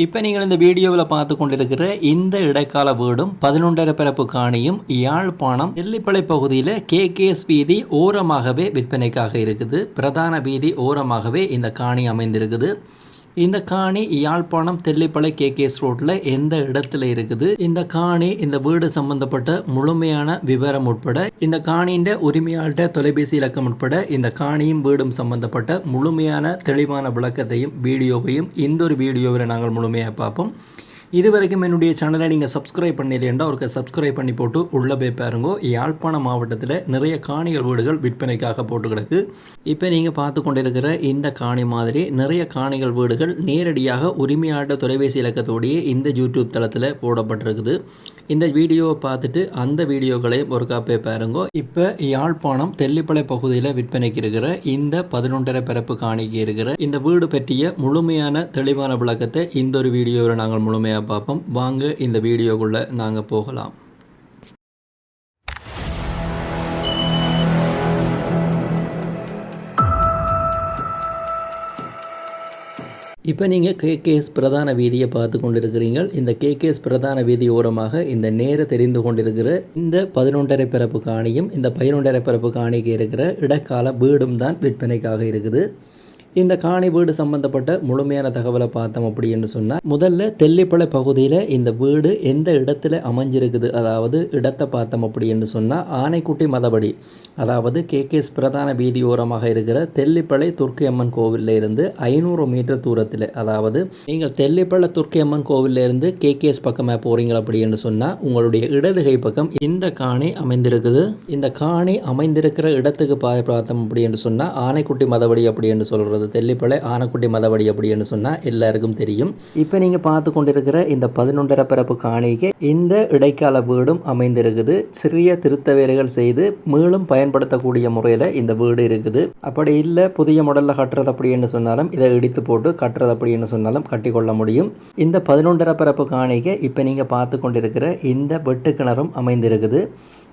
இப்போ நீங்கள் இந்த வீடியோவில் பார்த்து கொண்டிருக்கிற இந்த இடைக்கால வீடும் பதினொன்றரை பிறப்பு காணியும் யாழ்ப்பாணம் எல்லிப்பளை பகுதியில் கேகேஎஸ் வீதி ஓரமாகவே விற்பனைக்காக இருக்குது. பிரதான வீதி ஓரமாகவே இந்த காணி அமைந்திருக்குது. இந்த காணி யாழ்ப்பாணம் தெல்லிப்பளை கேகேஎஸ் ரோட்டில் எந்த இடத்துல இருக்குது? இந்த காணி இந்த வீடு சம்பந்தப்பட்ட முழுமையான விவரம் உட்பட இந்த காணியின் உரிமையாளர்கிட்ட தொலைபேசி இலக்கம் உட்பட இந்த காணியும் வீடும் சம்பந்தப்பட்ட முழுமையான தெளிவான விளக்கத்தையும் வீடியோவையும் இந்த ஒரு வீடியோவில் நாங்கள் முழுமையாக பார்ப்போம். இது வரைக்கும் என்னுடைய சேனலை நீங்கள் சப்ஸ்கிரைப் பண்ணிடலேண்டா ஒரு சப்ஸ்கிரைப் பண்ணி போட்டு உள்ளே போய் பாருங்க. யாழ்ப்பாணம் மாவட்டத்தில் நிறைய காணிகள் வீடுகள் விற்பனைக்காக போட்டு கிடக்கு. இப்போ நீங்கள் பார்த்து கொண்டிருக்கிற இந்த காணி மாதிரி நிறைய காணிகள் வீடுகள் நேரடியாக உரிமையாட்ட தொலைபேசி இலக்கத்தோடையே இந்த யூடியூப் தளத்தில் போடப்பட்டிருக்குது. இந்த வீடியோவை பார்த்துட்டு அந்த வீடியோக்களையும் ஒரு காப்பே பாருங்க. இப்போ யாழ்ப்பாணம் தெல்லிப்பளை பகுதியில் விற்பனைக்கு இருக்கிற இந்த பதினொன்றரை பிறப்பு காணிக்கு இருக்கிற இந்த வீடு பற்றிய முழுமையான தெளிவான விளக்கத்தை இந்த ஒரு வீடியோவில் நாங்கள் முழுமையாக பார்ப்போம். வாங்க இந்த வீடியோக்குள்ளே நாங்கள் போகலாம். இப்போ நீங்கள் கேகேஎஸ் பிரதான வீதியை பார்த்து கொண்டிருக்கிறீர்கள். இந்த கேகேஎஸ் பிரதான வீதி ஓரமாக இந்த நேர தெரிந்து கொண்டிருக்கிற இந்த பதினொன்றரை பிறப்பு காணியும் இந்த பதினொன்றரை பிறப்பு காணிக்கு இருக்கிற இடக்கால வீடும் தான் விற்பனைக்காக இருக்குது. இந்த காணி வீடு சம்பந்தப்பட்ட முழுமையான தகவலை பார்த்தோம் அப்படின்னு சொன்னால் முதல்ல தெல்லிப்பளை பகுதியில் இந்த வீடு எந்த இடத்துல அமைஞ்சிருக்குது? அதாவது இடத்தை பார்த்தோம் அப்படின்னு சொன்னால் ஆனைக்குட்டி மதபடி அதாவது கேகேஎஸ் பிரதான வீதியோரமாக இருக்கிற தெல்லிப்பளை துர்க்கியம்மன் கோவிலில் இருந்து ஐநூறு மீட்டர் தூரத்தில் அதாவது நீங்கள் தெல்லிப்பளை துர்க்கியம்மன் கோவிலில் இருந்து கேகேஎஸ் பக்கமாக போகிறீங்க அப்படின்னு சொன்னால் உங்களுடைய இடதுகை பக்கம் இந்த காணி அமைந்திருக்குது. இந்த காணி அமைந்திருக்கிற இடத்துக்கு பார்த்தோம் அப்படின்னு சொன்னால் ஆனைக்குட்டி மதபடி அப்படின்னு சொல்கிறது அதாவது தெல்லிப்பளை ஆனக்குட்டி மதவடி அப்படின்னு சொன்னால் எல்லாருக்கும் தெரியும். இப்போ நீங்கள் பார்த்து கொண்டிருக்கிற இந்த பதினொன்றரை பிறப்பு காணிக்கு இந்த இடைக்கால வீடும் அமைந்திருக்குது. சிறிய திருத்த வேலைகள் செய்து மீளும் பயன்படுத்தக்கூடிய முறையில் இந்த வீடு இருக்குது. அப்படி இல்லை புதிய மாடலில் கட்டுறது அப்படின்னு சொன்னாலும் இதை இடித்து போட்டு கட்டுறது அப்படின்னு சொன்னாலும் கட்டிக்கொள்ள முடியும். இந்த பதினொன்றரை பிறப்பு காணிக்கு இப்போ நீங்கள் பார்த்து கொண்டிருக்கிற இந்த வெட்டு கிணறும் அமைந்திருக்குது.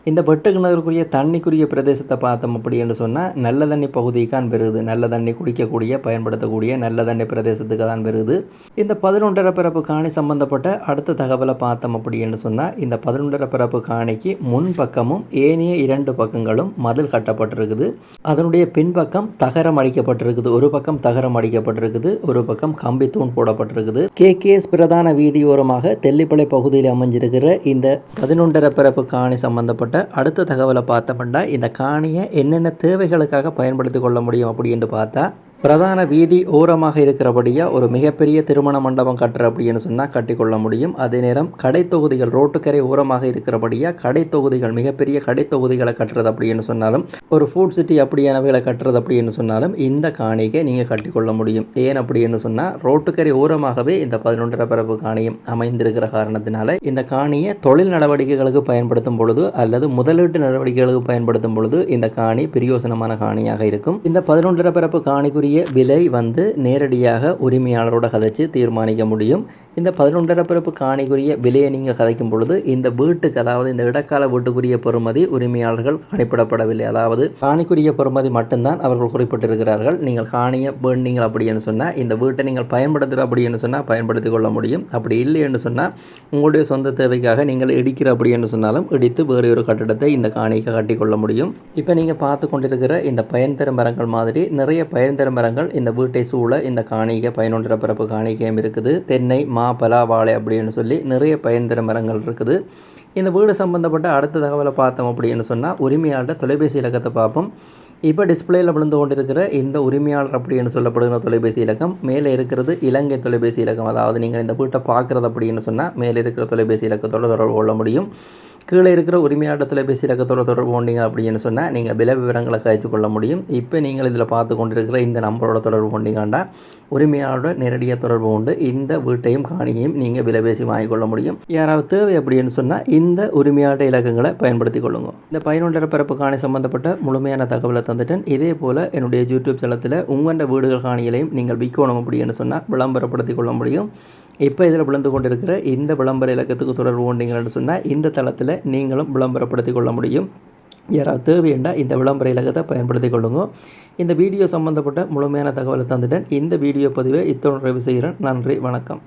இந்த வெட்டு கிணறுக்குரிய தண்ணிக்குரிய பிரதேசத்தை பார்த்தோம் அப்படின்னு சொன்னால் நல்ல தண்ணி பகுதிக்கான் பெறுது. நல்ல தண்ணி குடிக்கக்கூடிய பயன்படுத்தக்கூடிய நல்ல தண்ணி பிரதேசத்துக்கு தான் பெறுது. இந்த பதினொன்றரை பிறப்பு காணி சம்பந்தப்பட்ட அடுத்த தகவலை பார்த்தோம் அப்படின்னு சொன்னால் இந்த பதினொன்றரை பிறப்பு காணிக்கு முன் பக்கமும் ஏனைய இரண்டு பக்கங்களும் மதில் கட்டப்பட்டிருக்குது. அதனுடைய பின்பக்கம் தகரம் அடிக்கப்பட்டிருக்குது. ஒரு பக்கம் தகரம் அடிக்கப்பட்டிருக்குது. ஒரு பக்கம் கம்பி தூண் போடப்பட்டிருக்குது. கே. கேஎஸ் பிரதான வீதியோரமாக தெல்லிப்பளை பகுதியில் அமைஞ்சிருக்கிற இந்த பதினொன்றரை பிறப்பு காணி சம்பந்தப்பட்ட அடுத்த தகவலை பார்த்தோம்னா இந்த காணியை என்னென்ன தேவைகளுக்காக பயன்படுத்தி கொள்ள முடியும் அப்படின்னு பார்த்தா பிரதான வீதி ஓரமாக இருக்கிறபடியாக ஒரு மிகப்பெரிய திருமண மண்டபம் கட்டுற அப்படின்னு சொன்னால் கட்டிக்கொள்ள முடியும். அதே நேரம் கடை தொகுதிகள் ரோட்டுக்கரை ஓரமாக இருக்கிறபடியாக கடை தொகுதிகள் மிகப்பெரிய கடை தொகுதிகளை கட்டுறது அப்படின்னு சொன்னாலும் ஒரு ஃபுட் சிட்டி அப்படியானவைகளை கட்டுறது அப்படின்னு சொன்னாலும் இந்த காணிக்கை நீங்கள் கட்டிக்கொள்ள முடியும். ஏன் அப்படின்னு சொன்னால் ரோட்டுக்கரை ஓரமாகவே இந்த பதினொன்றரை பரப்பு காணியும் அமைந்திருக்கிற காரணத்தினால இந்த காணியை தொழில் நடவடிக்கைகளுக்கு பயன்படுத்தும் பொழுது அல்லது முதலீட்டு நடவடிக்கைகளுக்கு பயன்படுத்தும் பொழுது இந்த காணி பிரியோசனமான காணியாக இருக்கும். இந்த பதினொன்றரை பரப்பு காணிக்குரிய அதற்குரிய விலை வந்து நேரடியாக உரிமையாளரோட கதைச்சு தீர்மானிக்க முடியும். இந்த பதினொன்றரை பிறப்பு காணிக்குரிய விலையை நீங்கள் கதைக்கும் பொழுது இந்த வீட்டுக்கு அதாவது இந்த இடக்கால வீட்டுக்குரிய பெறுமதி உரிமையாளர்கள் கணிப்பிடப்படவில்லை. அதாவது காணிக்குரிய பெறுமதி மட்டும்தான் அவர்கள் குறிப்பிட்டிருக்கிறார்கள். நீங்கள் காணியை வேண்டீங்கள் அப்படின்னு சொன்னால் இந்த வீட்டை நீங்கள் பயன்படுத்துகிற அப்படின்னு சொன்னால் பயன்படுத்தி கொள்ள முடியும். அப்படி இல்லை என்று சொன்னால் உங்களுடைய சொந்த தேவைக்காக நீங்கள் இடிக்கிற அப்படி என்று சொன்னாலும் இடித்து வேறு ஒரு கட்டிடத்தை இந்த காணிக்கு கட்டிக்கொள்ள முடியும். இப்போ நீங்கள் பார்த்து கொண்டிருக்கிற இந்த பயன் தரும் மரங்கள் மாதிரி நிறைய பயன் தரும் மரங்கள் இந்த வீட்டை சூழ இந்த காணிக்கை பயனொன்றரை பிறப்பு காணிக்கையும் இருக்குது. தென்னை மா பலா வாழை அப்படின்னு சொல்லி நிறைய பயன் தரும் மரங்கள் இருக்குது. இந்த வீடு சம்மந்தப்பட்ட அடுத்த தகவலை பார்த்தோம் அப்படின்னு சொன்னால் உரிமையாளர்கிட்ட தொலைபேசி இலக்கத்தை பார்ப்போம். இப்போ டிஸ்பிளேயில் விழுந்து கொண்டிருக்கிற இந்த உரிமையாளர் அப்படின்னு சொல்லப்படுகிற தொலைபேசி இலக்கம் மேலே இருக்கிறது இலங்கை தொலைபேசி இலக்கம். அதாவது நீங்கள் இந்த வீட்டை பார்க்குறது அப்படின்னு சொன்னால் மேலே இருக்கிற தொலைபேசி இலக்கத்தோடு தொடர்பு கொள்ள முடியும். கீழே இருக்கிற உரிமையாளர் தொலைபேசி இலக்கத்தோட தொடர்பு கொண்டீங்க அப்படின்னு சொன்னால் நீங்கள் விலை விவரங்களை கழித்து கொள்ள முடியும். இப்போ நீங்கள் இதில் பார்த்து கொண்டிருக்கிற இந்த நம்பரோட தொடர்பு கொண்டீங்கன்னா உரிமையாளரோட நேரடியாக தொடர்பு கொண்டு இந்த வீட்டையும் காணியையும் நீங்கள் விலை பேசி வாங்கிக்கொள்ள முடியும். யாராவது தேவை அப்படின்னு சொன்னால் இந்த உரிமையாளர் இலக்கங்களை பயன்படுத்தி கொள்ளுங்க. இந்த பயனுள்ள பிறப்பு காணி சம்பந்தப்பட்ட முழுமையான தகவலை தந்துட்டேன். இதே போல் என்னுடைய யூடியூப் தளத்தில் உங்களோட வீடுகள் காணிகளையும் நீங்கள் விற்கணும் அப்படின்னு சொன்னால் விளம்பரப்படுத்தி கொள்ள முடியும். இப்போ இதில் விழுந்து கொண்டிருக்கிற இந்த விளம்பர இலக்கத்துக்கு தொடர்பு கொண்டீங்கன்னு சொன்னால் இந்த தளத்தில் நீங்களும் விளம்பரப்படுத்தி கொள்ள முடியும். யாராவது தேவையண்டா இந்த விளம்பர இலக்கத்தை பயன்படுத்தி கொள்ளுங்க. இந்த வீடியோ சம்மந்தப்பட்ட முழுமையான தகவலை தந்துட்டேன். இந்த வீடியோ பதிவை இத்தோடு நிறைவு செய்கிறேன். நன்றி வணக்கம்.